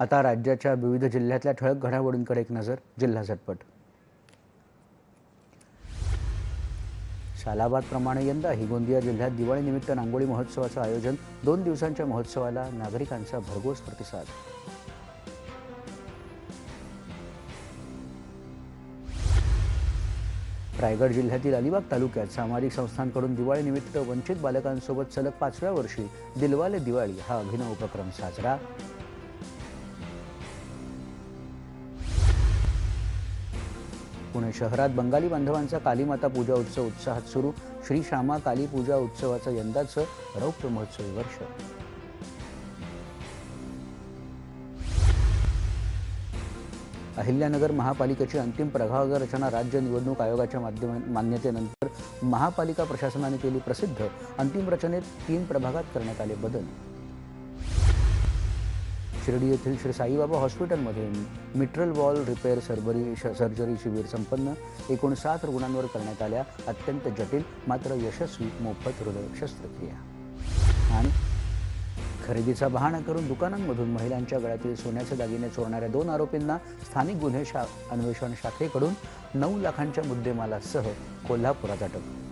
आता राज्याच्या विविध जिल्ह्यातल्या ठळक घडामोडींकडे एक नजर जिल्हा झटपट. सालाबादप्रमाणे यंदाही गोंदिया जिल्ह्यात दिवाळीनिमित्त रांगोळी महोत्सवाचं आयोजन दोन दिवसांच्या महोत्सवाला नागरिकांचा भरघोस प्रतिसाद. रायगड जिल्ह्यातील अलिबाग तालुक्यात सामाजिक संस्थांकडून दिवाळीनिमित्त वंचित बालकांसोबत सलग पाचव्या वर्षी दिलवाले दिवाळी हा अभिनव उपक्रम साजरा. पुणे शहरात बंगाली बांधवांचा कालीमाता पूजा उत्सव उत्साहात सुरू. श्री श्यामा काली पूजा उत्सवाचं यंदाचं रौप्य महोत्सवी वर्ष. अहिल्यानगर महापालिकेची अंतिम प्रभाग रचना राज्य निवडणूक आयोगाच्या माध्यम मान्यतेनंतर महापालिका प्रशासनाने केली प्रसिद्ध अंतिम रचनेत तीन प्रभागात करण्यात आले बदल. शिर्डी येथील श्री साईबाबा हॉस्पिटलमध्ये mitral valve repair surgery surgery शिबिर संपन्न. एकूण सात रुग्णांवर करण्यात आल्या अत्यंत जटिल मात्र यशस्वी मोफत हृदय शस्त्रक्रिया आणि खरेदीचा बहाणा करून दुकानांमधून महिलांच्या गळ्यातील सोन्याचे दागिने चोरणाऱ्या दोन आरोपींना स्थानिक गुन्हे शा अन्वेषण शाखेकडून नऊ लाखांच्या मुद्देमालासह कोल्हापुरात अटक